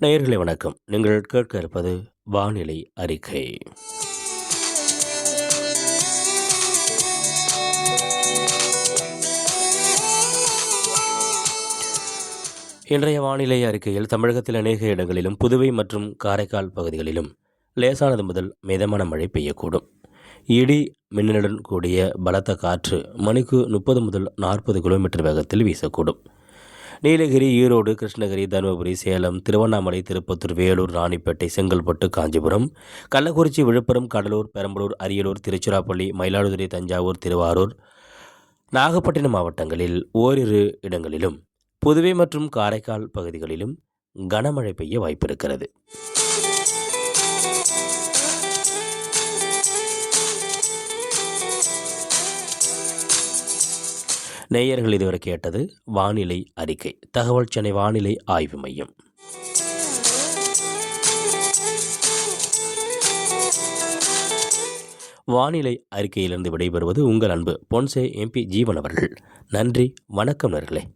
நேயர்களை வணக்கம். நீங்கள் கேட்க இருப்பது வானிலை அறிக்கை. இன்றைய வானிலை அறிக்கையில் தமிழகத்தில் அநேக இடங்களிலும் புதுவை மற்றும் காரைக்கால் பகுதிகளிலும் லேசானது முதல் மிதமான மழை பெய்யக்கூடும். இடி மின்னலுடன் கூடிய பலத்த காற்று மணிக்கு முப்பது முதல் நாற்பது கிலோமீட்டர் வேகத்தில் வீசக்கூடும். நீலகிரி ஈரோடு கிருஷ்ணகிரி தருமபுரி சேலம் திருவண்ணாமலை திருப்பத்தூர் வேலூர் ராணிப்பேட்டை செங்கல்பட்டு காஞ்சிபுரம் கள்ளக்குறிச்சி விழுப்புரம் கடலூர் பெரம்பலூர் அரியலூர் திருச்சிராப்பள்ளி மயிலாடுதுறை தஞ்சாவூர் திருவாரூர் நாகப்பட்டினம் மாவட்டங்களில் ஓரிரு இடங்களிலும் புதுவை மற்றும் காரைக்கால் பகுதிகளிலும் கனமழை பெய்ய வாய்ப்பிருக்கிறது. நேயர்கள் இதுவரை கேட்டது வானிலை அறிக்கை. தகவல் சென்னை வானிலை ஆய்வு மையம். வானிலை அறிக்கையிலிருந்து விடைபெறுவது உங்கள் அன்பு பொன்சே எம்பி ஜீவன் அவர்கள். நன்றி வணக்கம் நேர்களே